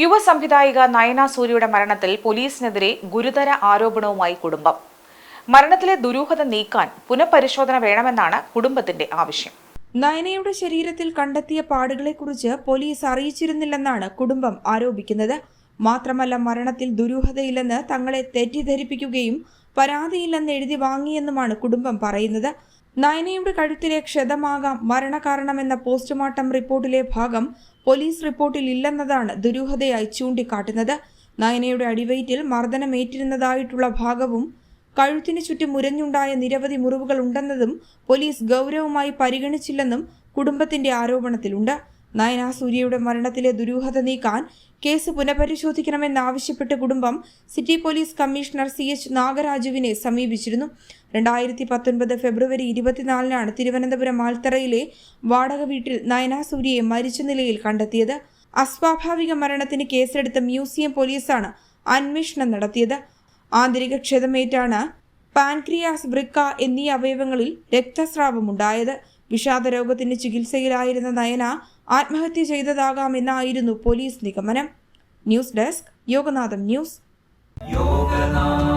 യുവ സംവിധായിക നയന സൂര്യയുടെ മരണത്തിൽ പോലീസിനെതിരെ ഗുരുതര ആരോപണവുമായി കുടുംബം. മരണത്തിലെ ദുരൂഹത നീക്കാൻ പുനഃപരിശോധന വേണമെന്നാണ് കുടുംബത്തിന്റെ ആവശ്യം. നയനയുടെ ശരീരത്തിൽ കണ്ടെത്തിയ പാടുകളെക്കുറിച്ച് പോലീസ് അറിയിച്ചിരുന്നില്ലെന്നാണ് കുടുംബം ആരോപിക്കുന്നത്. മാത്രമല്ല മരണത്തിൽ ദുരൂഹതയില്ലെന്ന് തങ്ങളെ തെറ്റിദ്ധരിപ്പിക്കുകയും പരാതിയില്ലെന്ന് എഴുതി വാങ്ങിയെന്നുമാണ് കുടുംബം പറയുന്നത്. നയനയുടെ കഴുത്തിലെ ക്ഷതമാകാം മരണകാരണമെന്ന പോസ്റ്റ്മോർട്ടം റിപ്പോർട്ടിലെ ഭാഗം പോലീസ് റിപ്പോർട്ടിൽ ഇല്ലെന്നതാണ് ദുരൂഹതയായി ചൂണ്ടിക്കാട്ടുന്നത്. നയനയുടെ അടിവയറ്റിൽ മർദ്ദനമേറ്റിരുന്നതായിട്ടുള്ള ഭാഗവും കഴുത്തിന് ചുറ്റും മുരഞ്ഞുണ്ടായ നിരവധി മുറിവുകൾ ഉണ്ടെന്നതും പോലീസ് ഗൗരവമായി പരിഗണിച്ചില്ലെന്നും കുടുംബത്തിന്റെ ആരോപണത്തിലുണ്ട്. നയന സൂര്യയുടെ മരണത്തിലെ ദുരൂഹത നീക്കാൻ കേസ് പുനഃപരിശോധിക്കണമെന്നാവശ്യപ്പെട്ട് കുടുംബം city police commissioner C H നാഗരാജുവിനെ സമീപിച്ചിരുന്നു. രണ്ടായിരത്തി പത്തൊൻപത് ഫെബ്രുവരി ഇരുപത്തിനാലിനാണ് തിരുവനന്തപുരം ആൽത്തറയിലെ വാടക വീട്ടിൽ നയന സൂര്യയെ മരിച്ച നിലയിൽ കണ്ടെത്തിയത്. അസ്വാഭാവിക മരണത്തിന് കേസെടുത്ത മ്യൂസിയം പോലീസാണ് അന്വേഷണം നടത്തിയത്. ആന്തരിക ക്ഷതമേറ്റാണ് പാൻക്രിയാസ് വൃക്ക എന്നീ അവയവങ്ങളിൽ രക്തസ്രാവമുണ്ടായത്. വിഷാദരോഗത്തിന് ചികിത്സയിലായിരുന്ന നയന ആത്മഹത്യ ചെയ്തതാകാമെന്നായിരുന്നു പോലീസ് നിഗമനം. News desk Yoganatham news. Yoganath